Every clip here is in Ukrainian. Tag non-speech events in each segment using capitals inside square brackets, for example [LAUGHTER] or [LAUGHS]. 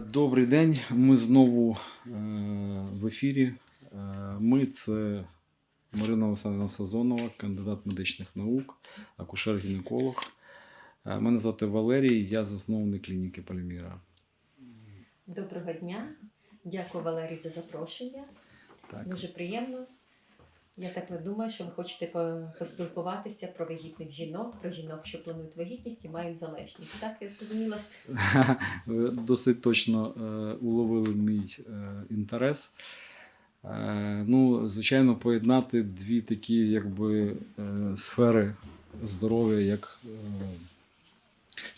Добрий день. Ми знову е, в ефірі. Е, Ми це Марина Олександрівна Сазонова, кандидат медичних наук, акушер-гінеколог. Е, Мене звати Валерій, я засновник клініки Поліміра. Доброго дня. Дякую, Валерій, за запрошення. Так. Дуже приємно. Я так не думаю, що ви хочете по- поспілкуватися про вагітних жінок, про жінок, що планують вагітність і мають залежність. Так, я зрозуміла. [LAUGHS] Ви досить точно е, уловили мій е, інтерес. Е, ну, звичайно, поєднати дві такі якби, сфери здоров'я, як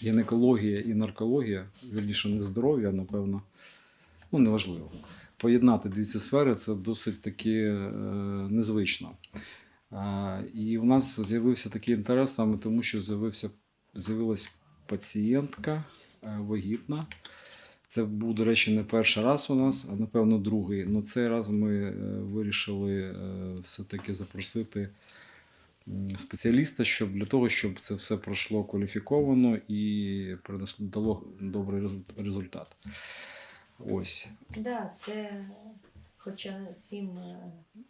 гінекологія і наркологія, вірніше, не здоров'я, напевно, ну, неважливо. Поєднати дві ці сфери це досить таки е, незвично. І в нас з'явився такий інтерес саме тому, що з'явився, з'явилась пацієнтка е, вагітна. Це був, до речі, не перший раз у нас, а напевно другий. Ну цей раз ми е, вирішили все-таки запросити спеціаліста, щоб для того, щоб це все пройшло кваліфіковано і принесло дало добрий результ- результат. Ось. Да, це, хоча всім е,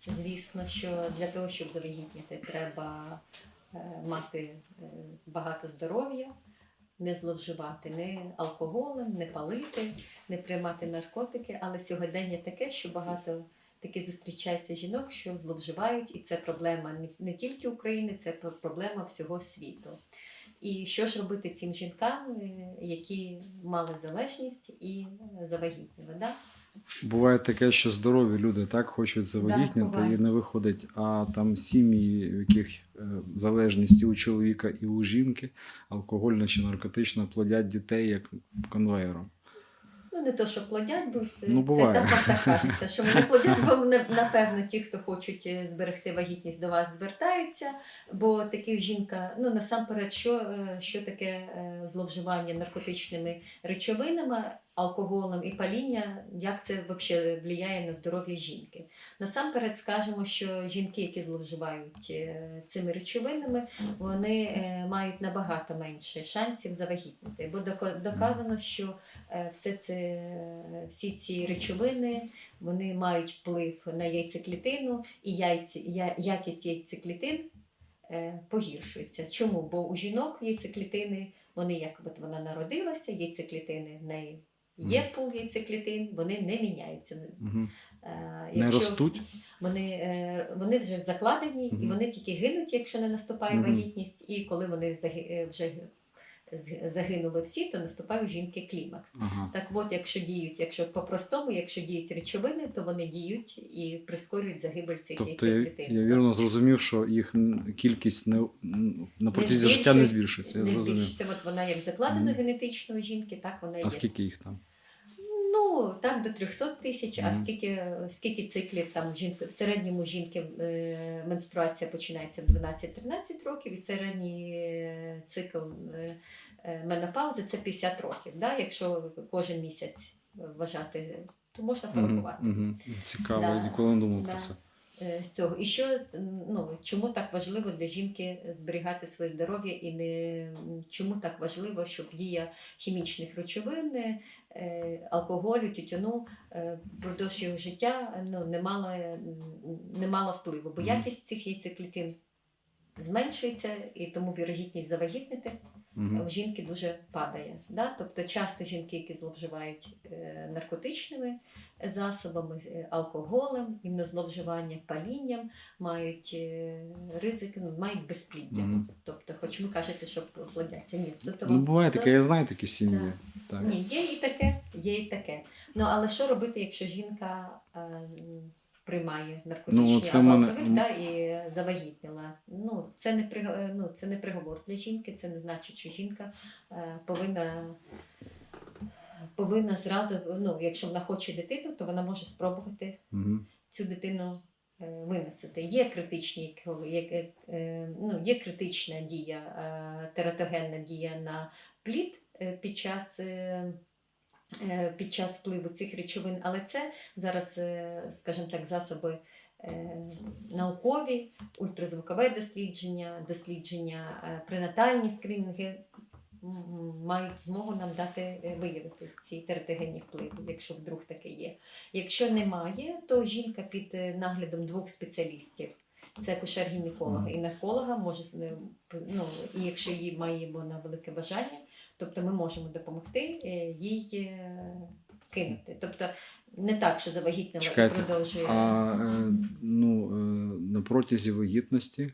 звісно, що для того, щоб завагітніти, треба е, мати е, багато здоров'я, не зловживати не алкоголем, не палити, не приймати наркотики. Але сьогодення таке, що багато таки зустрічається жінок, що зловживають, і це проблема не, тільки України, це про- проблема всього світу. І що ж робити цим жінкам, е, які мали залежність і завагітніли? Да? Буває таке, що здорові люди так хочуть завагітніти да, і не виходить, а там сім'ї, в яких е, залежність і у чоловіка, і у жінки, алкогольна чи наркотична, плодять дітей як конвейером. Ну, не то, що плодять, бо це, Ну, буває. це так, так кажеться, що вони плодять, бо напевно ті, хто хочуть е, зберегти вагітність, до вас звертаються. Бо такі жінка, ну насамперед, що, е, що таке е, зловживання наркотичними речовинами, алкоголем і паління, як це взагалі впливає на здоров'я жінки. Насамперед скажемо, що жінки, які зловживають е, цими речовинами, вони е, мають набагато менше шансів завагітніти, бо доказано, що Е, все це, всі ці речовини вони мають вплив на яйцеклітину, і яйці, якість яйцеклітин погіршується. Чому? Бо у жінок яйцеклітини, вони як от вона народилася, яйцеклітини в неї є пул яйцеклітин, вони не міняються. Угу. Е, Не ростуть. Вони, е, вони вже закладені і вони тільки гинуть, якщо не наступає Мгм. вагітність, і коли вони е, вже загинули всі, то наступає у жінки клімакс. Ага. Так от, якщо діють, якщо по-простому, якщо діють речовини, то вони діють і прискорюють загибель цих Тобто я, яйцеклітин. я вірно зрозумів, що їх кількість не, на протязі життя не збільшується. Я не зрозумів. збільшується. От вона як закладена Мгм. генетично у жінки, так вона А скільки їх там? Ну, так, до 300 тисяч, а скільки, скільки циклів там жінки, в середньому жінки е, менструація починається в 12-13 років, і середній цикл е, е, менопаузи це 50 років. Да? Якщо кожен місяць вважати, то можна порахувати. Угу, угу. Цікаво, Да. я ніколи не думав Да. про це. Е, з цього. І що ну чому так важливо для жінки зберігати своє здоров'я, і не чому так важливо, щоб дія хімічних речовин, алкоголю, тютюну е, його життя ну, не мала, не мала впливу, бо якість цих яйцеклітин зменшується, і тому вірогідність завагітнити Угу. у жінки дуже падає. Да? Тобто часто жінки, які зловживають е, наркотичними засобами, е, алкоголем, іменно зловживання палінням, мають е, ризики, ну, мають безпліддя. Мгм. Тобто, хоч ви кажете, що плодяться. Ні, ну, то Ну, буває це- таке, я знаю такі сім'ї. Так. Ні, є і таке, є і таке. Ну але що робити, якщо жінка е, приймає наркотичні Ну, це мене- да, і завагітніла? Ну це не при, е, ну, це не приговор для жінки. Це не значить, що жінка е, повинна. Повинна зразу, ну, якщо вона хоче дитину, то вона може спробувати Угу. цю дитину е, виносити. Є критичні є, е, ну, є критична дія, е, тератогенна дія на плід е, під час. е, е, Під час впливу цих речовин, але це зараз, е, скажімо так, засоби е, наукові, ультразвукове дослідження, дослідження, е, пренатальні скринінги мають змогу нам дати е, виявити ці тератогенні впливи, якщо вдруг таке є. Якщо немає, то жінка під е, наглядом двох спеціалістів. Це акушер-гінеколога і нарколога може ну, і якщо її має вона велике бажання, тобто ми можемо допомогти е, їй е, кинути. Тобто не так, що завагітнила і продовжує. А е, ну, на протязі вагітності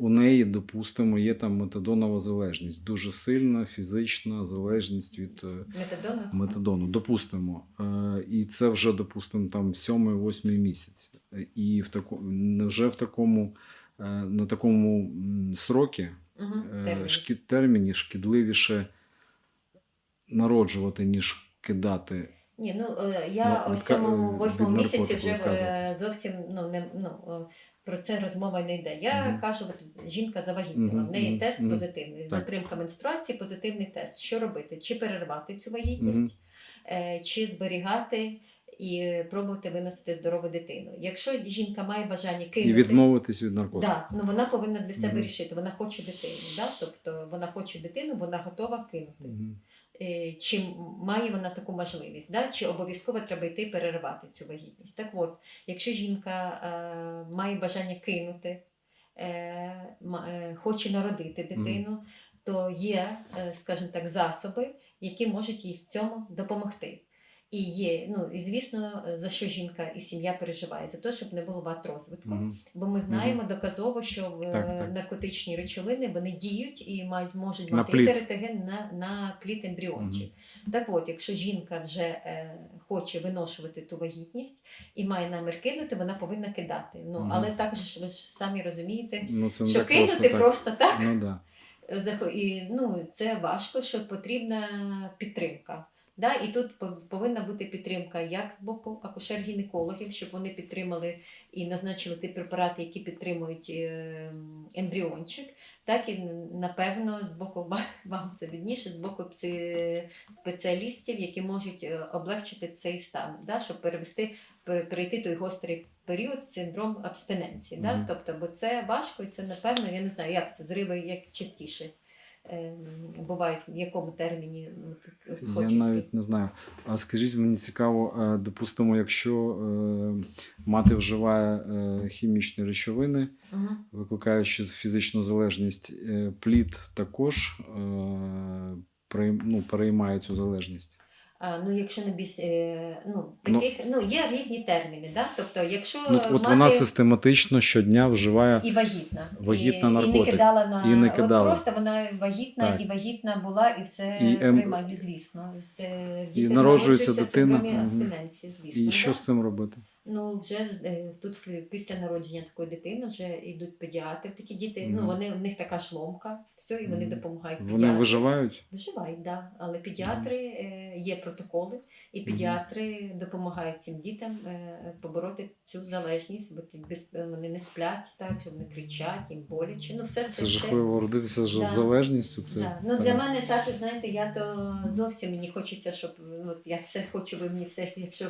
у неї, допустимо, є там метадонова залежність, дуже сильна фізична залежність від е, Метадону? метадону. Допустимо. Е, І це вже, допустимо, там сьомий-восьмий місяць. І в таку, невже в такому, е, на такому срокі Угу, шкі, терміні шкідливіше народжувати, ніж кидати. Ні, ну е, я Ну, у від ка- сьомому від восьмому місяці вже е, зовсім ну не ну е, про це розмова не йде. Я Мгм. кажу, от жінка завагітніла, Мгм, в неї тест мгм. позитивний. Так. Затримка менструації, позитивний тест. Що робити? Чи перервати цю вагітність, Мгм. е, чи зберігати і пробувати виносити здорову дитину. Якщо жінка має бажання кинути І відмовитись від наркотиків. Да, ну вона повинна для себе Мгм. рішити. Вона хоче дитину. Да? Тобто вона хоче дитину, вона готова кинути. Мгм. Е, Чи має вона таку можливість, да? чи обов'язково треба йти переривати цю вагітність. Так от, якщо жінка е, має бажання кинути, е, е, хоче народити дитину, то є, е, скажімо так, засоби, які можуть їй в цьому допомогти. І є, ну і звісно, за що жінка і сім'я переживає, за те, щоб не було вад розвитку. Мгм. Бо ми знаємо доказово, що е, Так, так. наркотичні речовини вони діють і мають можуть мати і тератоген на, на плід ембріончик. Так от, якщо жінка вже е, хоче виношувати ту вагітність і має намір кинути, вона повинна кидати. Ну Мгм. але також ви ж самі розумієте, Ну, це що так кинути просто, так. просто так Ну, да. і, ну, це важко, що потрібна підтримка. Да? І тут по- повинна бути підтримка як з боку акушер-гінекологів, щоб вони підтримали і назначили ті препарати, які підтримують е, ембріончик, так і напевно з боку вам це відніше, з боку спеціалістів, які можуть е, облегчити цей стан, да? щоб перевести пере- перейти той гострий період синдром абстиненції. Да? Тобто, бо це важко і це напевно, я не знаю, як це зриви як частіше. Е, Бувають в якому терміні ну, так, Я навіть не знаю. А скажіть, мені цікаво, е, допустимо, якщо е, мати вживає е, хімічні речовини, угу. викликаючи фізичну залежність, плід також ну, переймає цю залежність. Ну, якщо не біс, е, ну, Ну- таких, ну, є різні терміни, да? тобто, якщо Ну, от мати вона систематично щодня вживає. і вагітна, Вагітна і, і не кидала на І не от кидала. просто вона вагітна Так. і вагітна була, і все І ем- приймає, звісно. Все, І народжується дитина. Угу. Абстиненції, звісно. І да. що з цим робити? Ну, вже е, тут після народження такої дитини вже йдуть педіатри. Такі діти, Мгм. ну вони в них така шломка, все, і вони Мгм. допомагають. Вони педіатрам. виживають? Виживають, да. але педіатри е, є протоколи, і педіатри допомагають цим дітям е, побороти цю залежність, бо вони не сплять, так, що вони кричать, їм боляче. Ну, все, все, Це жахливо родитися з Да. залежністю. Це Да. Ну, для мене так, знаєте, я то зовсім мені хочеться, щоб от я все хочу, ви мені все, якщо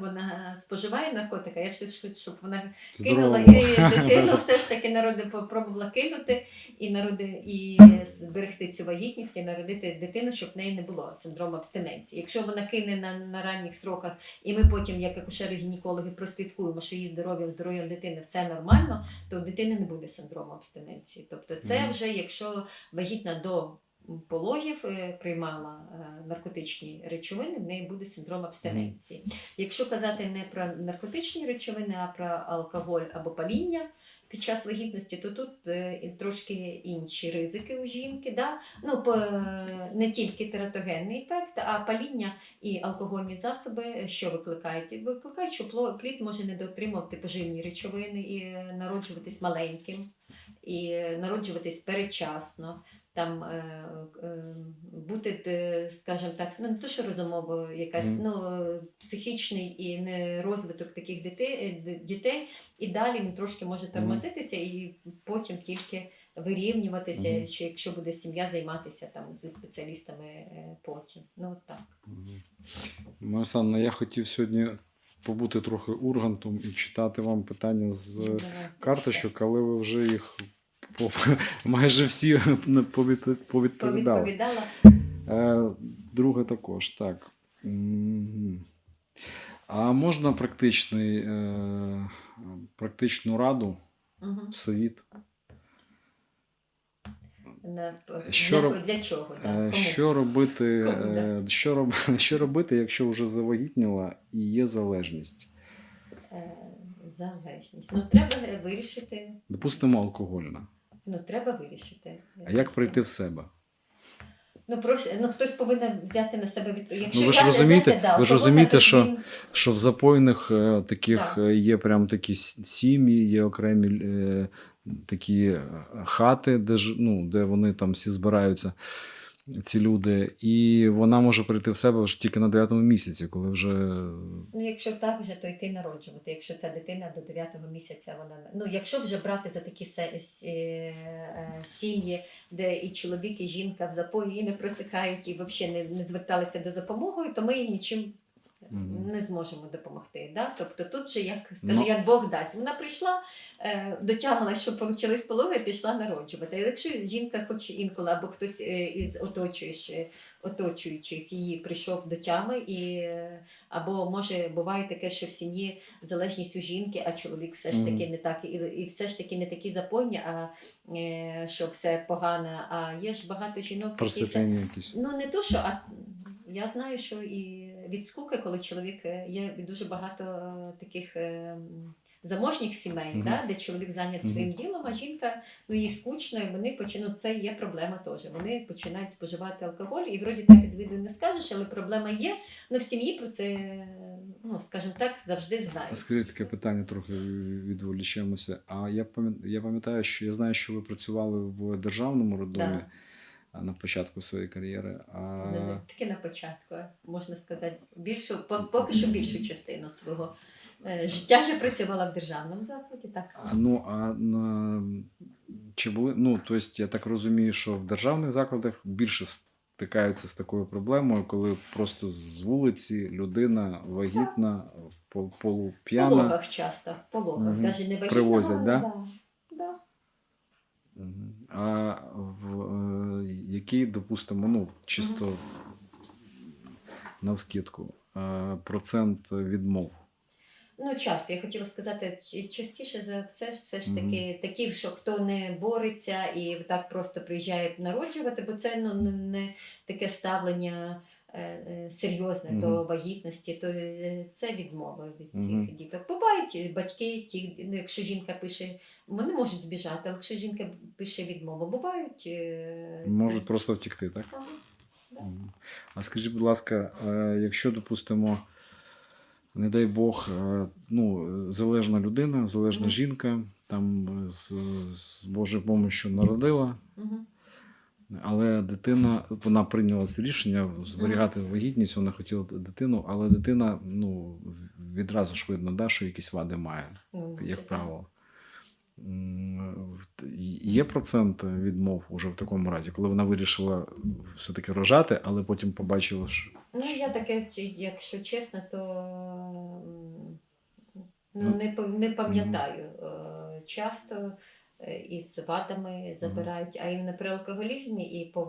вона споживає наркотика, я все хочу, щоб вона кинула і дитину, все ж таки народи попробувала кинути і народи і зберегти цю вагітність і народити дитину, щоб в неї не було синдрому абстиненції. Якщо вона кине на, на ранніх сроках, і ми потім, як акушери-гінекологи, прослідкуємо, що її здоров'ям, здоров'ям дитини все нормально, то у дитини не буде синдрому абстиненції. Тобто, це вже якщо вагітна до пологів е, приймала е, наркотичні речовини, в неї буде синдром абстиненції. Якщо казати не про наркотичні речовини, а про алкоголь або паління під час вагітності, то тут е, трошки інші ризики у жінки. Да? Ну, не тільки тератогенний ефект, а паління і алкогольні засоби, що викликають? Викликають, що плід може недоотримувати поживні речовини і народжуватись маленьким, і народжуватись передчасно. Там е, е, бути, е, скажімо так, ну не то, що розумово, якась Мгм. ну психічний і не розвиток таких дітей, дітей, і далі він трошки може тормозитися, і потім тільки вирівнюватися, Мгм. чи якщо буде сім'я займатися там зі спеціалістами потім. Ну от так. Марія Санна, я хотів сьогодні побути трохи ургантом і читати вам питання з Давай. карточок, але ви вже їх по, [LAUGHS] майже всі повід- повідповідали. Повідповідала. Е, друге також, так. А можна практичний, е, практичну раду, Мгм. совіт? Що для, чого? Так? Е, Кому? Що робити, Кому, е, що, роб, [LAUGHS] що робити, якщо вже завагітніла і є залежність? Залежність. Ну, треба вирішити. Допустимо, алкогольна. Ну, треба вирішити. А як прийти в себе? Ну, прос... ну, хтось повинен взяти на себе відповідальність. Якщо Ну, ви ж розумієте- взяти, да, ви ж розумієте, що- він- Що в запойних е, таких Так. е, є прям такі сім'ї, є окремі е, такі хати, де ж ну, де вони там всі збираються, ці люди, і вона може прийти в себе вже тільки на дев'ятому місяці, коли вже Ну, якщо так вже, то йти народжувати. Якщо та дитина до 9 місяця вона ну, якщо вже брати за такі е, е, сім'ї, де і чоловік, і жінка в запої і не просихають, і взагалі не, зверталися до допомоги, то ми їй нічим. Не зможемо допомогти. Да? Тобто тут же, як скажу, Ну. як Бог дасть. Вона прийшла, е, дотягнулася, що почались пологи, пішла народжувати. І якщо жінка хоче інколи, або хтось е, із оточуючих, оточуючих її прийшов до тями, і, або може буває таке, що в сім'ї залежність у жінки, а чоловік все ж таки не так, і, і все ж таки не такі запойні, а е, що все погано. А є ж багато жінок, які. Ну не то, що а я знаю, що і від скуки, коли чоловік е, є дуже багато е, таких е, заможніх сімей, Мгм. да, де чоловік зайнят своїм ділом, а жінка ну їй скучно, і вони починають. Це є проблема теж. Вони починають споживати алкоголь, і вроді так із виду не скажеш, але проблема є. Ну в сім'ї про це, ну скажімо так, завжди знають. Скажіть таке питання, трохи відволічемося. А я пам'ят- я пам'ятаю, що я знаю, що ви працювали в державному роддомі Да. На початку своєї кар'єри. А... Не- не- на початку, можна сказати, більшу, поки що більшу частину свого е, життя вже працювала в державному закладі, так. А, ну, а на... чи були, ну, тобто, я так розумію, що в державних закладах більше стикаються з такою проблемою, коли просто з вулиці людина вагітна, в В пологах часто, в пологах, навіть не вагітна, Привозять, да? Да. Да. А в е, який, допустимо, ну, чисто навскидку, е, процент відмов? Ну, часто, я хотіла сказати, частіше за все, все ж таки такі, що хто не бореться і так просто приїжджає народжувати, бо це ну, не- не таке ставлення е, е, серйозне до вагітності, то е, це відмови від цих діток. Бувають е, батьки, ті, ну, якщо жінка пише, вони можуть збіжати, але якщо жінка пише відмову, бувають. е, Можуть просто втікти, так? Ага. Да. А скажіть, будь ласка, якщо, допустимо, не дай Бог, ну, залежна людина, залежна Мгм. жінка, там з, з Божою допомогою народила, Мгм. Але дитина, вона прийняла це рішення зберігати вагітність, вона хотіла дитину, але дитина ну, відразу ж видно, да, що якісь вади має, Ну, як правило. Є процент відмов уже в такому разі, коли вона вирішила все-таки рожати, але потім побачила, що Ну, я таке, якщо чесно, то ну, Ну, не, не пам'ятаю. Е, Часто із вадами забирають, а іменно при алкоголізмі і по,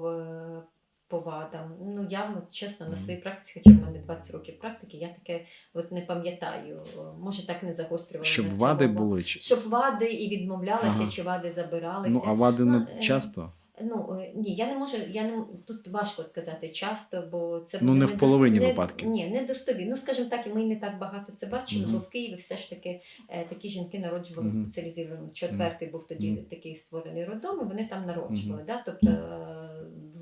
по вадам. Ну, я ну, чесно на своїй практиці, хоча в мене 20 років практики, я таке от не пам'ятаю. Може, так не загострювала. щоб вади були. чи- Щоб вади і відмовлялися, Ага. чи вади забиралися. Ну, а вади Ну, не е, часто. Ні, я не можу. Я не тут важко сказати часто, бо це Ну, не в половині не- випадків. Ні, не достовірно. Ну скажімо так, і ми не так багато це бачили, Мгм. бо в Києві все ж таки е, такі жінки народжували Мгм. спеціалізовано. Четвертий був тоді Мгм. такий створений роддом, і вони там народжували. Мгм. Да? Тобто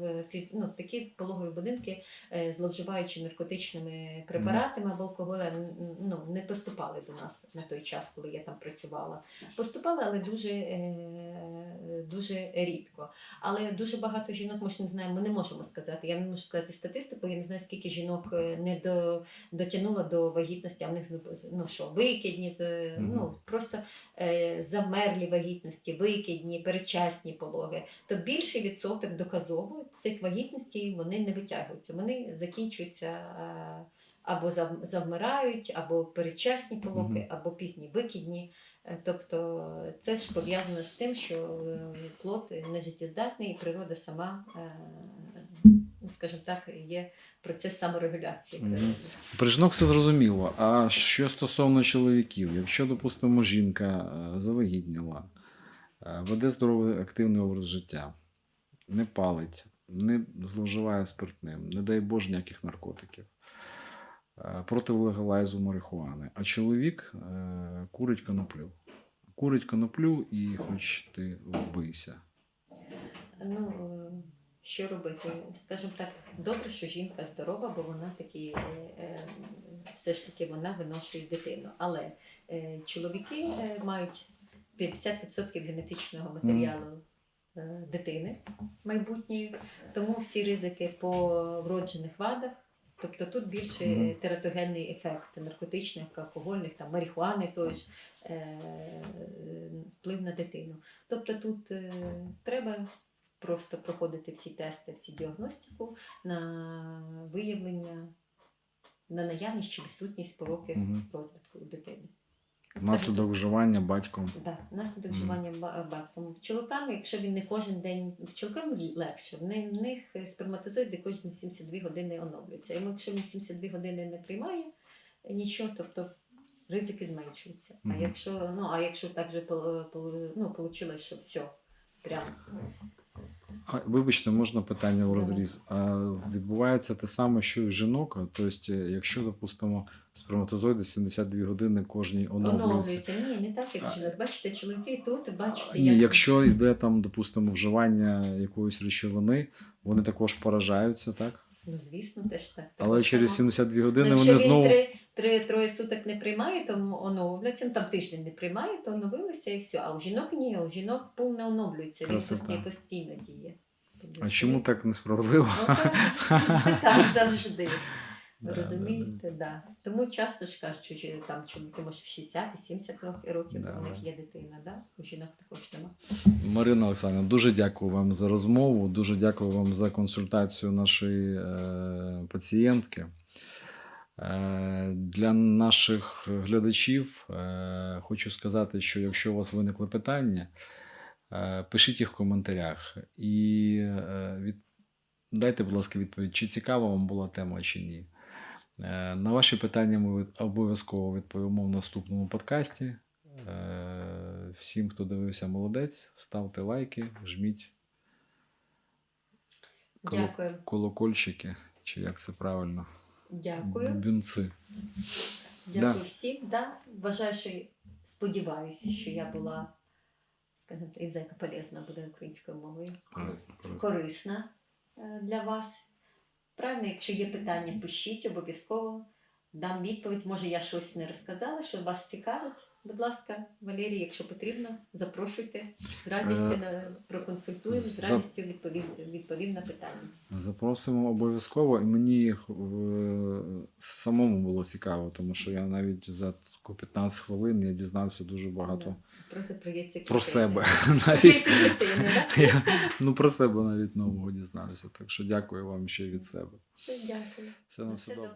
в фіз... ну, такі пологові будинки, е, зловживаючи наркотичними препаратами або алкоголем, ну не поступали до нас на той час, коли я там працювала. Поступали, але дуже, е, дуже рідко. Але дуже багато жінок, ми ж не знаємо, ми не можемо сказати. Я не можу сказати статистику, я не знаю, скільки жінок е, не до, дотягнуло до вагітності, а в них ну що, викидні, ну просто замерлі вагітності, викидні, передчасні пологи. То більший відсоток доказово цих вагітностей вони не витягуються, вони закінчуються. е, або завмирають, або передчасні пологи, або пізні викидні. Е, Тобто це ж пов'язано з тим, що е, плод нежиттєздатний і природа сама, ну, скажімо так, є процес саморегуляції. При жінок все зрозуміло. А що стосовно чоловіків, якщо, допустимо, жінка завагітніла, веде здоровий активний образ життя, не палить, не зловживає спиртним, не дай Боже ніяких наркотиків, е, проти легалайзу марихуани, а чоловік е, курить коноплю. Курить коноплю і хоч ти вбийся. Ну, е, що робити? Скажімо так, добре, що жінка здорова, бо вона таки, е, все ж таки вона виношує дитину. Але чоловіки мають 50% генетичного матеріалу дитини майбутньої, тому всі ризики по вроджених вадах. Тобто тут більше е, тератогенний ефект наркотичних, алкогольних, там, марихуани той ж, е, вплив на дитину. Тобто тут е, треба просто проходити всі тести, всі діагностику на виявлення, на наявність чи відсутність пороки Мгм. розвитку у дитини. Внаслідок вживання батьком. Так, наслідок вживання ба- батьком. Чоловікам, якщо він не кожен день, чоловікам легше, в них, них сперматозоїди кожні 72 години оновлюються. І якщо він 72 години не приймає нічого, тобто ризики зменшуються. Мгм. А якщо, ну, а якщо так вже ну, вийшло, що все, прям А, вибачте, можна питання в розріз. А відбувається те саме, що і в жінок. Тобто, якщо, допустимо, сперматозоїди 72 години кожній оновлюються. Оновлюється. Ні, не так, як жінок. Бачите, чоловіки тут, бачите, Ні, як якщо йде там, допустимо, вживання якоїсь речовини, вони також поражаються, так? Ну звісно, теж так. Але через само. 72 Ну, години якщо вони він знову. три, три, троє суток не приймає, то оновляться, ну там тиждень не приймає, то оновилися і все. А у жінок ні, у жінок пул не оновлюється, він постійно, постійно діє. А чому так несправедливо? Ну, так, [LAUGHS] так завжди. Да, Розумієте, да. Тому часто ж кажуть, що чи там чоловіки може в 60-70 років Да, у них є дитина, да? у жінок також нема. Марина Олександровна, дуже дякую вам за розмову, дуже дякую вам за консультацію нашої е, пацієнтки. Е, для наших глядачів е, хочу сказати, що якщо у вас виникли питання, е, пишіть їх в коментарях і е, від... дайте, будь ласка, відповідь, чи цікава вам була тема, чи ні. Е, на ваші питання ми обов'язково відповімо в наступному подкасті. Е, Всім, хто дивився, молодець, ставте лайки, жміть коло- колокольчики, чи як це правильно? Дякую. Бюнци. Дякую Да. всім. Да. Вважаю, що сподіваюся, що я була, скажімо, яка полезна буде українською мовою. Корисно. Корисна е, для вас. Правильно, якщо є питання, пишіть обов'язково. Дам відповідь. Може, я щось не розказала, що вас цікавить. Будь ласка, Валерій, якщо потрібно, запрошуйте. З радістю Е, на- проконсультуємо, з радістю відповім, відповім на питання. Запросимо обов'язково. І мені е, самому було цікаво, тому що я навіть за таку 15 хвилин я дізнався дуже багато. Просто приється про себе. [LAUGHS] Навіть... [LAUGHS] Я, ну про себе навіть нового дізналися. Так що дякую вам ще від себе. Все, дякую. Все на все добре.